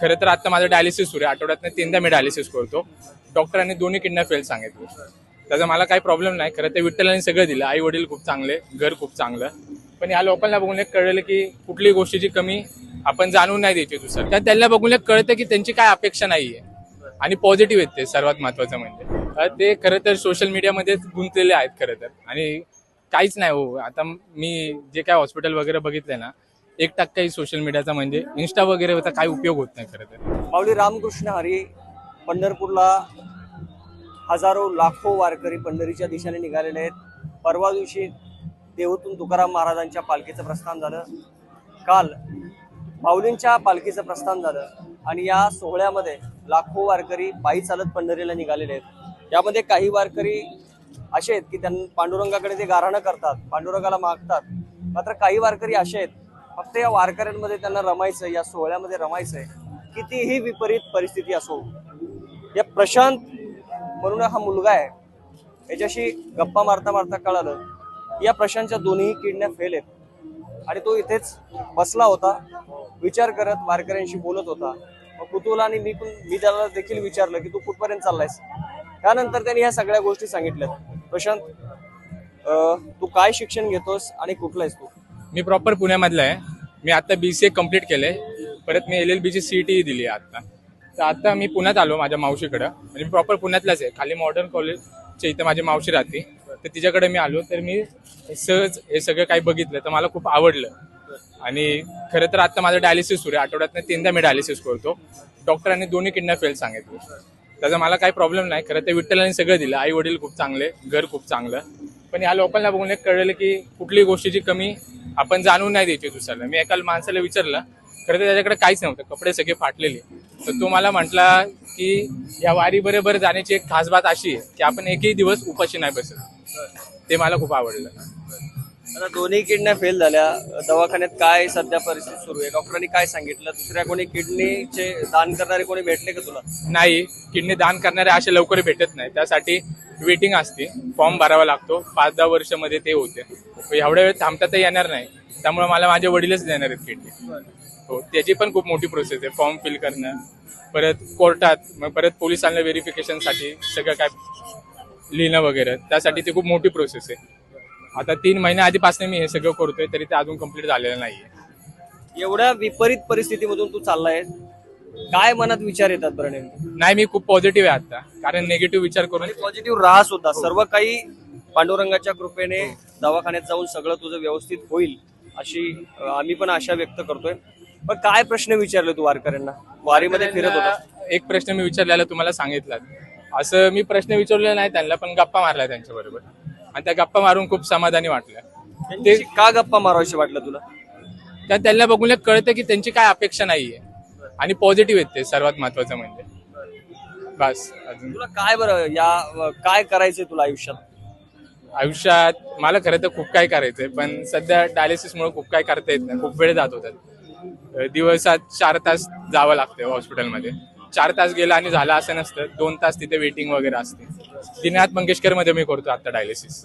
खरं तर आता माझं डायलिसिस सुरू आहे. आठवड्यातनं तीनदा मी डायलिसिस करतो. डॉक्टरांनी दोन्ही किडन्या फेल सांगितले. त्याचा मला काही प्रॉब्लेम नाही. खरं ते विठ्ठलांनी सगळं दिलं. आई वडील खूप चांगले घर खूप चांगलं. पण या लोकांना बघून एक कळलं की कुठलीही गोष्टीची कमी आपण जाणून नाही द्यायची दुसरं. तर त्यांना बघून एक कळतं की त्यांची काय अपेक्षा नाहीये. आणि पॉझिटिव्ह आहेत ते सर्वात महत्वाचं म्हणजे. ते खरं तर सोशल मीडियामध्येच गुंतलेले आहेत खरं तर. आणि काहीच नाही हो. आता मी जे काय हॉस्पिटल वगैरे बघितलंय ना एक टक्काही सोशल मीडियाचा म्हणजे इन्स्टा वगैरे होता काही उपयोग होत नाही खरं तर. माऊली रामकृष्ण हरी पंढरपूरला हजारो लाखो वारकरी पंढरीच्या दिशेने निघालेले आहेत. परवा दिवशी देहूतून तुकाराम महाराजांच्या पालखीचं प्रस्थान झालं. काल माऊलींच्या पालखीचं प्रस्थान झालं आणि या सोहळ्यामध्ये लाखो वारकरी पायी चालत पंढरीला निघालेले आहेत. यामध्ये काही वारकरी असे आहेत की त्यांना पांडुरंगाकडे ते गाराणं करतात पांडुरंगाला मागतात. मात्र काही वारकरी असे आहेत फक्त या वारकऱ्यांमध्ये त्यांना रमायचं या सोहळ्यामध्ये रमायचंय कितीही विपरीत परिस्थिती असो या प्रशांत म्हणून हा मुलगा आहे. याच्याशी गप्पा मारता मारता कळालं या प्रशांतच्या दोन्ही किडण्या फेल आहेत. आणि तो इथेच बसला होता विचार करत वारकऱ्यांशी बोलत होता. मग कुतूहलाने मी पण मी त्याला देखील विचारलं की तू कुठपर्यंत चाललायस? त्यानंतर त्यांनी ह्या सगळ्या गोष्टी सांगितल्यात. प्रशांत तू काय शिक्षण घेतोस आणि कुठला आहेस तू? मी प्रॉपर पुण्यामधला आहे. मी आता बी सी ए कंप्लीट केलंय. परत मी एल एल बीची सी टी दिली आहे आता. तर आता मी पुण्यात आलो माझ्या मावशीकडं. म्हणजे मी प्रॉपर पुण्यातलाच आहे. खाली मॉडर्न कॉलेजच्या इथं माझी मावशी राहते. तर तिच्याकडे मी आलो. तर मी सहज हे सगळं काही बघितलं. तर मला खूप आवडलं. आणि खरं तर आता माझं डायलिसिस सुरू आहे. आठवड्यातनं तीनदा मी डायलिसिस करतो. डॉक्टरांनी दोन्ही किडन्या फेल सांगितले. त्याचा मला काही प्रॉब्लेम नाही. खरं ते विठ्ठलांनी सगळं दिलं. आई वडील खूप चांगले. घर खूप चांगलं. पण या लोकांना बघून एक कळलं की कुठलीही गोष्टीची कमी आपण जाणून नाही द्यायचे दुसऱ्याला. मी एका माणसाला विचारलं खरं तर त्याच्याकडे काहीच नव्हतं कपडे सगळे फाटलेले. तर तो मला म्हटला की या वारी बरोबर जाण्याची एक खास बात अशी आहे की आपण एकही दिवस उपाशी नाही बसत. ते मला खूप आवडलं. आता दोन्ही किडन्या फेल झाल्या. दवाखान्यात काय सध्या परिस्थिती सुरू आहे? डॉक्टरांनी काय सांगितलं? दुसऱ्या कोणी किडनीचे दान करणारे कोणी भेटले का तुला? नाही. किडनी दान करणारे असे लवकर भेटत नाही. त्यासाठी वेटिंग असते. फॉर्म भरावा लागतो. पाच दहा वर्षामध्ये ते होते. एवढ्या वेळ थांबता तर येणार नाही. त्यामुळे मला माझे वडीलच देणार आहेत किडनी. हो त्याची पण खूप मोठी प्रोसेस आहे. फॉर्म फिल करणं. परत कोर्टात मग परत पोलिसांना व्हेरिफिकेशनसाठी सगळं काय लिहिणं वगैरे. त्यासाठी ती खूप मोठी प्रोसेस आहे. आता तीन महिन्या आधीपासून मी हे सगळं करतोय तरी ते अजून कंप्लीट झालेलं नाहीये. एवढ्या विपरीत परिस्थितीमधून तू चाललाय. काय मनात विचार येतात बरं नेमके? नाही मी खूप पॉझिटिव्ह आहे आता. कारण निगेटिव्ह विचार करून पॉझिटिव्ह राहा सुद्धा. सर्व काही पांडुरंगाच्या कृपेने दवाखान्यात जाऊन सगळं तुझं व्यवस्थित होईल अशी अं, आम्ही पण आशा व्यक्त करतोय. पण काय प्रश्न विचारले तू वारकऱ्यांना? वारीमध्ये फिरत होता. एक प्रश्न मी विचारलेला तुम्हाला सांगितला असं मी प्रश्न विचारलेला नाही त्यांना पण गप्पा मारला त्यांच्या बरोबर आणि त्या गप्पा मारून खूप समाधानी वाटलं ते का गप्पा मारावशी वाटलं तुला? त्या त्यांना बघून एक कळतं की त्यांची काय अपेक्षा नाहीये. आणि पॉझिटिव्ह आहेत ते सर्वात महत्वाचं म्हणजे. बस अजून. तुला काय बरं या काय करायचंय तुला आयुष्यात? आयुष्यात मला खरं तर खूप काय करायचंय पण सध्या डायलिसिस मुळे खूप काय करता येत नाही खूप वेळ जात होतात दिवसात चार तास जावं लागतं हॉस्पिटलमध्ये चार तास गेला आणि झालं असं नसतं दोन तास तिथे वेटिंग वगैरे असते. दिनाथ मंगेशकरमध्ये मी करतो आता डायलिसिस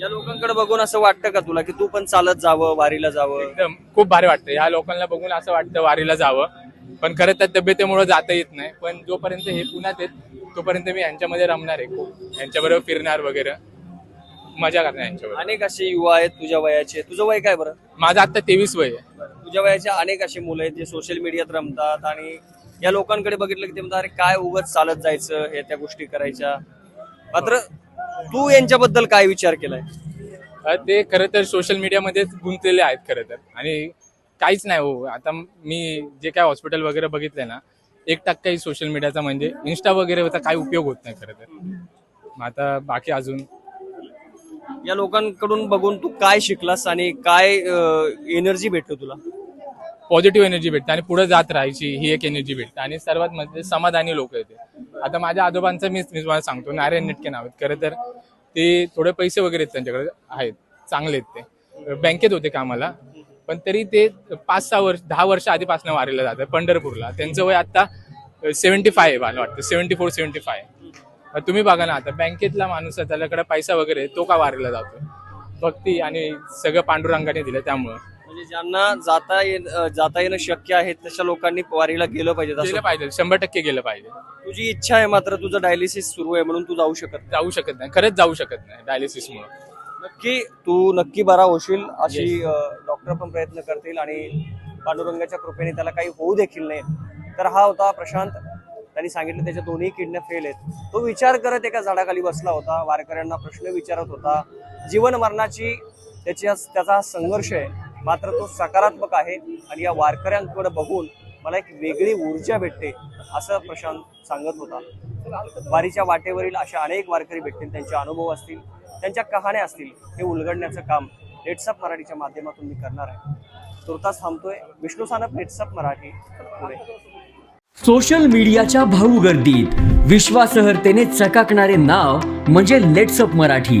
या लोकांकडे बघून असं वाटतं का तुला की तू पण चालत जावं वारीला जावं? एकदम. खूप भारी वाटतं. ह्या लोकांना बघून असं वाटतं वारीला जावं. पण खरं त्या तब्येतीमुळे जाता येत नाही. पण जोपर्यंत हे पुण्यात आहेत तोपर्यंत मी यांच्यामध्ये रमणार आहे खूप. यांच्याबरोबर फिरणार वगैरे. मजा करणार यांच्याबरोबर. अनेक असे युवा आहेत तुझ्या वयाचे. तुझं वय काय बरं? माझं आता तेवीस वय आहे. तुझ्या वयाचे अनेक असे मुलं आहेत जे सोशल मीडियात रमतात आणि या लोकांकडे बघितलं की ते म्हणतात अरे काय उगत चालत जायचं हे त्या गोष्टी करायच्या. मात्र तू यांच्याबद्दल काय विचार केलाय? अ, ते खरं तर सोशल मीडियामध्येच गुंतलेले आहेत खरं तर. आणि काहीच नाही हो. आता मी जे काय हॉस्पिटल वगैरे बघितलंय ना एक टक्काही सोशल मीडियाचा म्हणजे इन्स्टा वगैरे होता काही उपयोग होत नाही खरं तर. मग आता बाकी अजून? या लोकांकडून बघून तू काय शिकलास आणि काय एनर्जी भेटतो तुला? पॉझिटिव्ह एनर्जी भेटते आणि पुढे जात राहायची ही एक एनर्जी भेटते. आणि सर्वात म्हणजे समाधानी लोक येते. आता माझ्या आजोबांचं मीच मी तुम्हाला सांगतो नारायण नेटके नाव आहेत. खरं तर ते थोडे पैसे वगैरे आहेत त्यांच्याकडे आहेत. चांगले आहेत ते. बँकेत होते कामाला. पण तरी ते पाच सहा वर्ष दहा वर्ष आधीपासून वारीला जातात पंढरपूरला. त्यांचं वय आता सेव्हन्टी फाय मला वाटतं. सेव्हन्टी फोर सेव्हन्टी फाय तुम्ही बघा ना आता बँकेतला माणूस आहे त्याच्याकडे पैसा वगैरे तो का वारीला जातो भक्ती आणि सगळं पांडुरंगाने दिलं त्यामुळं. म्हणजे ज्यांना जाता ये जाता येणं शक्य आहे तशा लोकांनी वारीला गेलं पाहिजे. गेलं पाहिजे. शंभर टक्के गेलं पाहिजे. तुझी इच्छा आहे मात्र तुझं डायलिसिस सुरू आहे म्हणून तू जाऊ शकत नाही. जाऊ शकत नाही. खरंच जाऊ शकत नाही डायलिसिसमुळे नक्की तू नक्की बरा होशील अशी डॉक्टर पण प्रयत्न करतील आणि पांडुरंगाच्या कृपेने त्याला काही होऊ देखील नाही तर हा होता प्रशांत. त्यांनी सांगितलं त्याच्या दोन्ही किडन्या फेल आहेत. तो विचार करत एका झाडाखाली बसला होता. वारकऱ्यांना प्रश्न विचारत होता. जीवन मरणाची त्याची त्याचा हा संघर्ष आहे. मात्र तो सकारात्मक आहे आणि या वारकऱ्यांकडे बघून मला एक वेगळी ऊर्जा भेटते असं प्रशांत सांगत होता. वारीच्या वाटेवरील अशा अनेक वारकरी भेटतील त्यांचे अनुभव असतील त्यांच्या कहाण्या असतील हे उलगडण्याचं काम नेट्सअप मराठीच्या माध्यमातून मी करणार आहे. तुर्तास थांबतोय. विष्णू सानप नेट्सअप मराठी पुणे. सोशल मीडियाच्या भाऊ गर्दीत. विश्वासार्हतेने चकाकणारे नाव म्हणजे लेट्सअप मराठी.